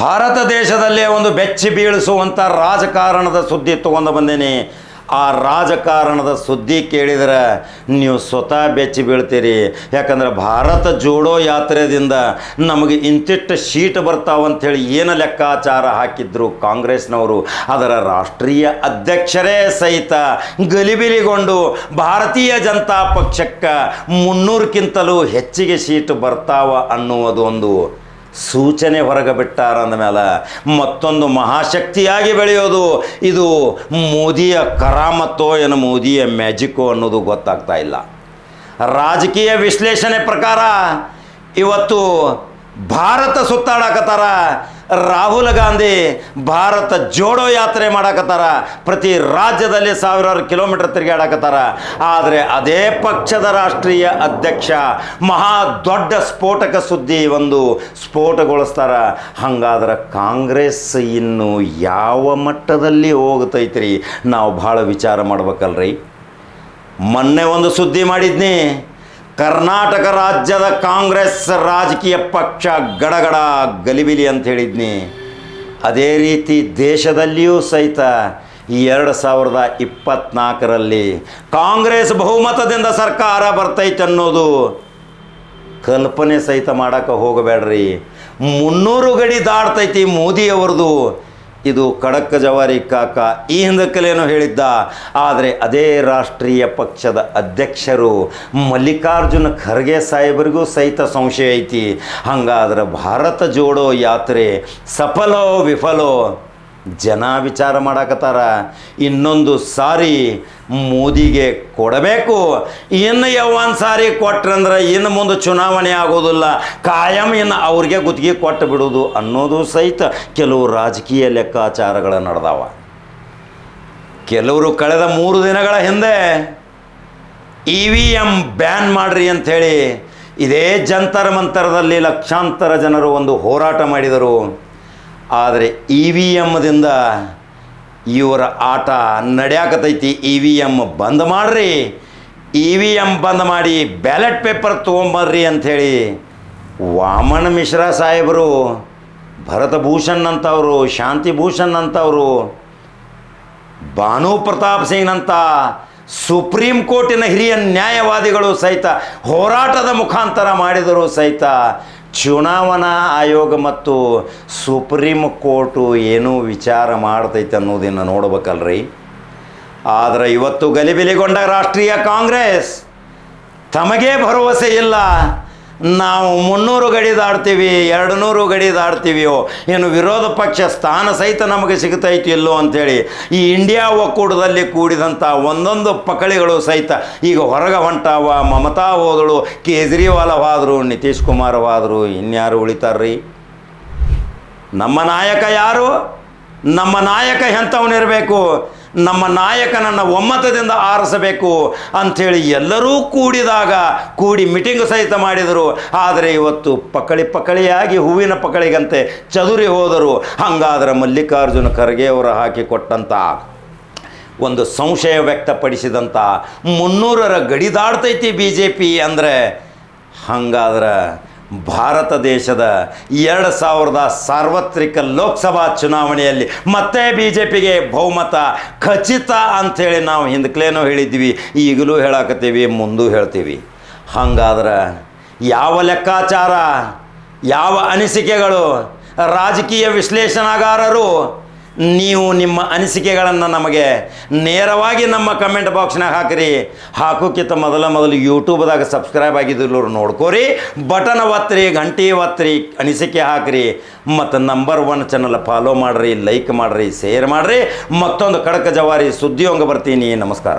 ಭಾರತ ದೇಶದಲ್ಲೇ ಒಂದು ಬೆಚ್ಚಿ ಬೀಳಿಸುವಂಥ ರಾಜಕಾರಣದ ಸುದ್ದಿ ತೊಗೊಂಡು ಬಂದೇನೆ. ಆ ರಾಜಕಾರಣದ ಸುದ್ದಿ ಕೇಳಿದ್ರೆ ನೀವು ಸ್ವತಃ ಬೆಚ್ಚಿ ಬೀಳ್ತೀರಿ. ಯಾಕಂದ್ರೆ ಭಾರತ ಜೋಡೋ ಯಾತ್ರೆದಿಂದ ನಮಗೆ ಇಂತಿಷ್ಟು ಶೀಟ್ ಬರ್ತಾವಂಥೇಳಿ ಏನು ಲೆಕ್ಕಾಚಾರ ಹಾಕಿದ್ರು ಕಾಂಗ್ರೆಸ್ನವರು. ಅದರ ರಾಷ್ಟ್ರೀಯ ಅಧ್ಯಕ್ಷರೇ ಸಹಿತ ಗಲಿಬಿಲಿಗೊಂಡು ಭಾರತೀಯ ಜನತಾ ಪಕ್ಷಕ್ಕೆ ಮುನ್ನೂರಕ್ಕಿಂತಲೂ ಹೆಚ್ಚಿಗೆ ಸೀಟ್ ಬರ್ತಾವ ಅನ್ನುವುದು ಒಂದು. ಸೂಚನೆ ಹೊರಗೆ ಬಿಟ್ಟಾರ ಅಂದಮೇಲೆ ಮತ್ತೊಂದು ಮಹಾಶಕ್ತಿಯಾಗಿ ಬೆಳೆಯೋದು. ಇದು ಮೋದಿಯ ಕರಾಮತ್ತೋ ಏನು ಮೋದಿಯ ಮ್ಯಾಜಿಕ್ಕೋ ಅನ್ನೋದು ಗೊತ್ತಾಗ್ತಾ ಇಲ್ಲ. ರಾಜಕೀಯ ವಿಶ್ಲೇಷಣೆ ಪ್ರಕಾರ ಇವತ್ತು ಭಾರತ ಸುತ್ತಾಡಕತ್ತಾರ. ರಾಹುಲ್ ಗಾಂಧಿ ಭಾರತ ಜೋಡೋ ಯಾತ್ರೆ ಮಾಡಾಕತ್ತಾರ. ಪ್ರತಿ ರಾಜ್ಯದಲ್ಲಿ ಸಾವಿರಾರು ಕಿಲೋಮೀಟರ್ ತಿರುಗಾಡಕತ್ತಾರ ಆದರೆ ಅದೇ ಪಕ್ಷದ ರಾಷ್ಟ್ರೀಯ ಅಧ್ಯಕ್ಷ, ಮಹಾ ದೊಡ್ಡ ಸ್ಫೋಟಕ ಸುದ್ದಿ ಒಂದು ಸ್ಫೋಟಗೊಳಿಸ್ತಾರ. ಹಂಗಾದ್ರೆ ಕಾಂಗ್ರೆಸ್ ಇನ್ನು ಯಾವ ಮಟ್ಟದಲ್ಲಿ ಹೋಗ್ತೈತ್ರಿ? ನಾವು ಭಾಳ ವಿಚಾರ ಮಾಡ್ಬೇಕಲ್ರಿ. ಮೊನ್ನೆ ಒಂದು ಸುದ್ದಿ ಮಾಡಿದ್ನಿ. ಕರ್ನಾಟಕ ರಾಜ್ಯದ ಕಾಂಗ್ರೆಸ್ ರಾಜಕೀಯ ಪಕ್ಷ ಗಡಗಡ ಗಲಿಬಿಲಿ ಅಂತ ಹೇಳಿದ್ನಿ. ಅದೇ ರೀತಿ ದೇಶದಲ್ಲಿಯೂ ಸಹಿತ ಈ ಎರಡು ಸಾವಿರದ ಇಪ್ಪತ್ತ್ನಾಲ್ಕರಲ್ಲಿ ಕಾಂಗ್ರೆಸ್ ಬಹುಮತದಿಂದ ಸರ್ಕಾರ ಬರ್ತೈತೆ ಅನ್ನೋದು ಕಲ್ಪನೆ ಸಹಿತ ಮಾಡೋಕೆ ಹೋಗಬೇಡ್ರಿ. ಮುನ್ನೂರು ಗಡಿ ದಾಡ್ತೈತಿ ಮೋದಿಯವ್ರದ್ದು ಇದು ಖಡಕ್ ಜವಾರಿ ಕಾಕ ಈ ಹಿಂದಕ್ಕಲೇನೋ ಹೇಳಿದ್ದ. ಆದರೆ ಅದೇ ರಾಷ್ಟ್ರೀಯ ಪಕ್ಷದ ಅಧ್ಯಕ್ಷರು ಮಲ್ಲಿಕಾರ್ಜುನ ಖರ್ಗೆ ಸಾಹೇಬರಿಗೂ ಸಹಿತ ಸಂಶಯ ಐತಿ. ಹಂಗಾದ್ರೆ ಭಾರತ ಜೋಡೋ ಯಾತ್ರೆ ಸಫಲೋ ವಿಫಲೋ? ಜನ ವಿಚಾರ ಮಾಡಾಕತ್ತಾರ. ಇನ್ನೊಂದು ಸಾರಿ ಮೋದಿಗೆ ಕೊಡಬೇಕು. ಇನ್ನು ಯಾವನ್ ಸಾರಿ ಕೊಟ್ರಂದ್ರೆ ಇನ್ನು ಮುಂದೆ ಚುನಾವಣೆ ಆಗೋದಿಲ್ಲ. ಕಾಯಂ ಇನ್ನು ಅವ್ರಿಗೆ ಗುತ್ತಿಗೆ ಕೊಟ್ಟು ಬಿಡೋದು ಅನ್ನೋದು ಸಹಿತ ಕೆಲವು ರಾಜಕೀಯ ಲೆಕ್ಕಾಚಾರಗಳು ನಡೆದಾವ. ಕೆಲವರು ಕಳೆದ ಮೂರು ದಿನಗಳ ಹಿಂದೆ ಇ ವಿ ಎಂ ಬ್ಯಾನ್ ಮಾಡ್ರಿ ಅಂಥೇಳಿ ಇದೇ ಜಂತರ ಮಂತರದಲ್ಲಿ ಲಕ್ಷಾಂತರ ಜನರು ಒಂದು ಹೋರಾಟ ಮಾಡಿದರು. ಆದರೆ ಇ ವಿ ಎಮ್ದಿಂದ ಇವರ ಆಟ ನಡೆಯಾಕತೈತಿ. ಇ ವಿ ಎಂ ಬಂದ್ ಮಾಡ್ರಿ. ಇ ವಿ ಎಂ ಬಂದ್ ಮಾಡಿ ಬ್ಯಾಲೆಟ್ ಪೇಪರ್ ತೊಗೊಂಬರ್ರಿ ಅಂಥೇಳಿ ವಾಮನ ಮಿಶ್ರಾ ಸಾಹೇಬರು, ಭರತಭೂಷಣ್ ಅಂತವರು, ಶಾಂತಿಭೂಷಣ್ ಅಂತವರು, ಭಾನು ಪ್ರತಾಪ್ ಸಿಂಗ್ನಂಥ ಸುಪ್ರೀಂ ಕೋರ್ಟಿನ ಹಿರಿಯ ನ್ಯಾಯವಾದಿಗಳು ಸಹಿತ ಹೋರಾಟದ ಮುಖಾಂತರ ಮಾಡಿದರು ಸಹಿತ ಚುನಾವಣಾ ಆಯೋಗ ಮತ್ತು ಸುಪ್ರೀಂ ಕೋರ್ಟು ಏನೂ ವಿಚಾರ ಮಾಡ್ತೈತೆ ಅನ್ನೋದನ್ನು ನೋಡ್ಬೇಕಲ್ರಿ. ಆದರೆ ಇವತ್ತು ಗಲಿಬಿಲಿಗೊಂಡ ರಾಷ್ಟ್ರೀಯ ಕಾಂಗ್ರೆಸ್ ತಮಗೇ ಭರವಸೆ ಇಲ್ಲ. ನಾವು ಮುನ್ನೂರು ಗಡಿ ದಾಡ್ತೀವಿ ಎರಡು ನೂರು ಗಡಿ ದಾಡ್ತೀವಿಯೋ ಏನು ವಿರೋಧ ಪಕ್ಷ ಸ್ಥಾನ ಸಹಿತ ನಮಗೆ ಸಿಗ್ತೈತಿ ಇಲ್ಲೋ ಅಂಥೇಳಿ ಈ ಇಂಡಿಯಾ ಒಕ್ಕೂಟದಲ್ಲಿ ಕೂಡಿದಂಥ ಒಂದೊಂದು ಪಕಳಿಗಳು ಸಹಿತ ಈಗ ಹೊರಗೆ ಹೊಂಟಾವ. ಮಮತಾ ಹೋದಳು ಕೇಜ್ರಿವಾಲವಾದರು ನಿತೀಶ್ ಕುಮಾರ್ ಹೋದರು ಇನ್ಯಾರು ಉಳಿತಾರ್ರಿ? ನಮ್ಮ ನಾಯಕ ಯಾರು? ನಮ್ಮ ನಾಯಕ ಎಂಥವನಿರಬೇಕು? ನಮ್ಮ ನಾಯಕನನ್ನು ಒಮ್ಮತದಿಂದ ಆರಿಸಬೇಕು ಅಂಥೇಳಿ ಎಲ್ಲರೂ ಕೂಡಿದಾಗ ಕೂಡಿ ಮೀಟಿಂಗ್ ಸಹಿತ ಮಾಡಿದರು. ಆದರೆ ಇವತ್ತು ಪಕಳಿ ಪಕಳಿಯಾಗಿ ಹೂವಿನ ಪಕಳಿಗಂತೆ ಚದುರಿ ಹೋದರು. ಹಂಗಾದರೆ ಮಲ್ಲಿಕಾರ್ಜುನ ಖರ್ಗೆ ಅವರು ಹಾಕಿಕೊಟ್ಟಂಥ ಒಂದು ಸಂಶಯ ವ್ಯಕ್ತಪಡಿಸಿದಂಥ ಮುನ್ನೂರರ ಗಡಿದಾಡ್ತೈತಿ ಬಿ ಜೆ ಪಿ ಅಂದರೆ ಹಂಗಾದ್ರೆ ಭಾರತ ದೇಶದ ಎರಡು ಸಾವಿರದ ಸಾರ್ವತ್ರಿಕ ಲೋಕಸಭಾ ಚುನಾವಣೆಯಲ್ಲಿ ಮತ್ತೆ ಬಿ ಜೆ ಪಿಗೆ ಬಹುಮತ ಖಚಿತ ಅಂಥೇಳಿ ನಾವು ಹಿಂದಕ್ಲೇನೂ ಹೇಳಿದ್ವಿ ಈಗಲೂ ಹೇಳಕತ್ತೀವಿ, ಮುಂದೂ ಹೇಳ್ತೀವಿ. ಹಂಗಾದ್ರೆ ಯಾವ ಲೆಕ್ಕಾಚಾರ, ಯಾವ ಅನಿಸಿಕೆಗಳು, ರಾಜಕೀಯ ವಿಶ್ಲೇಷಣಾಗಾರರು ನೀವು ನಿಮ್ಮ ಅನಿಸಿಕೆಗಳನ್ನು ನಮಗೆ ನೇರವಾಗಿ ನಮ್ಮ ಕಮೆಂಟ್ ಬಾಕ್ಸ್ನಾಗ ಹಾಕಿರಿ. ಹಾಕೋಕ್ಕಿಂತ ಮೊದಲ ಮೊದಲು ಯೂಟ್ಯೂಬ್ದಾಗ ಸಬ್ಸ್ಕ್ರೈಬ್ ಆಗಿದ್ದರು ನೋಡ್ಕೋರಿ. ಬಟನ್ ಒತ್ತಿರಿ ಗಂಟೆ ಒತ್ತಿರಿ ಅನಿಸಿಕೆ ಹಾಕಿರಿ. ಮತ್ತು ನಂಬರ್ ಒನ್ ಚಾನಲ್ ಫಾಲೋ ಮಾಡಿರಿ ಲೈಕ್ ಮಾಡಿರಿ ಶೇರ್ ಮಾಡಿರಿ. ಮತ್ತೊಂದು ಕಡಕ ಜವಾರಿ ಸುದ್ದಿಯೊಂಗೆ ಬರ್ತೀನಿ. ನಮಸ್ಕಾರ.